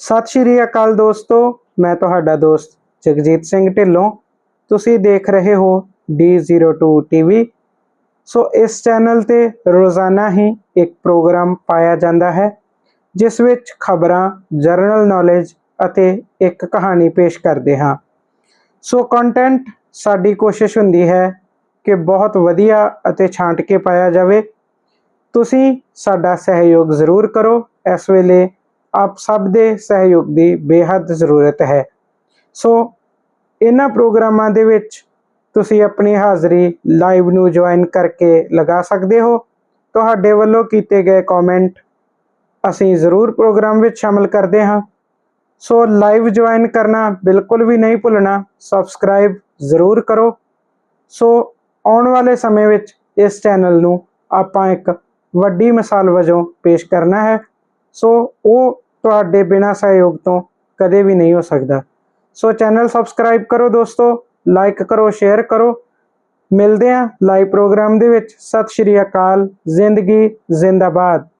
ਸਤਿ ਸ਼੍ਰੀ ਅਕਾਲ ਦੋਸਤੋ, ਮੈਂ ਤੁਹਾਡਾ ਦੋਸਤ ਜਗਜੀਤ ਸਿੰਘ ਢਿੱਲੋਂ। ਤੁਸੀਂ ਦੇਖ ਰਹੇ ਹੋ D02 TV ਸੋ ਇਸ ਚੈਨਲ ਤੇ ਰੋਜ਼ਾਨਾ ਹੀ ਇੱਕ ਪ੍ਰੋਗਰਾਮ ਪਾਇਆ ਜਾਂਦਾ ਹੈ, ਜਿਸ ਵਿੱਚ ਖਬਰਾਂ, ਜਰਨਲ ਨੌਲੇਜ ਅਤੇ ਇੱਕ ਕਹਾਣੀ ਪੇਸ਼ ਕਰਦੇ ਹਾਂ। ਸੋ ਕੰਟੈਂਟ ਸਾਡੀ ਕੋਸ਼ਿਸ਼ ਹੁੰਦੀ ਹੈ ਕਿ ਬਹੁਤ ਵਧੀਆ ਅਤੇ ਛਾਂਟ ਕੇ ਪਾਇਆ ਜਾਵੇ। ਤੁਸੀਂ ਸਾਡਾ ਸਹਿਯੋਗ ਜ਼ਰੂਰ ਕਰੋ। ਇਸ ਵੇਲੇ ਆਪ ਸਭ ਦੇ ਸਹਿਯੋਗ ਦੀ ਬੇਹੱਦ ਜ਼ਰੂਰਤ ਹੈ। ਸੋ, ਇਹਨਾਂ ਪ੍ਰੋਗਰਾਮਾਂ ਦੇ ਵਿੱਚ ਤੁਸੀਂ ਆਪਣੀ ਹਾਜ਼ਰੀ ਲਾਈਵ ਨੂੰ ਜੁਆਇਨ ਕਰਕੇ ਲਗਾ ਸਕਦੇ ਹੋ। ਤੁਹਾਡੇ ਵੱਲੋਂ ਕੀਤੇ ਗਏ ਕਮੈਂਟ ਅਸੀਂ ਜ਼ਰੂਰ ਪ੍ਰੋਗਰਾਮ ਵਿੱਚ ਸ਼ਾਮਲ ਕਰਦੇ ਹਾਂ। ਸੋ, ਲਾਈਵ ਜੁਆਇਨ ਕਰਨਾ ਬਿਲਕੁਲ ਵੀ ਨਹੀਂ ਭੁੱਲਣਾ, ਸਬਸਕ੍ਰਾਈਬ ਜ਼ਰੂਰ ਕਰੋ। ਸੋ, ਆਉਣ ਵਾਲੇ ਸਮੇਂ ਵਿੱਚ ਇਸ ਚੈਨਲ ਨੂੰ ਆਪਾਂ ਇੱਕ ਵੱਡੀ ਮਿਸਾਲ ਵਜੋਂ ਪੇਸ਼ ਕਰਨਾ ਹੈ। ਸੋ ਉਹ ਤੁਹਾਡੇ ਬਿਨਾਂ ਸਹਿਯੋਗ ਤੋਂ ਕਦੇ ਵੀ ਨਹੀਂ ਹੋ ਸਕਦਾ। ਸੋ ਚੈਨਲ ਸਬਸਕ੍ਰਾਈਬ ਕਰੋ ਦੋਸਤੋ ਲਾਈਕ ਕਰੋ ਸ਼ੇਅਰ ਕਰੋ। ਮਿਲਦੇ ਹਾਂ ਲਾਈਵ ਪ੍ਰੋਗਰਾਮ ਦੇ ਵਿੱਚ। ਸਤਿ ਸ਼੍ਰੀ ਅਕਾਲ, ਜ਼ਿੰਦਗੀ ਜ਼ਿੰਦਾਬਾਦ।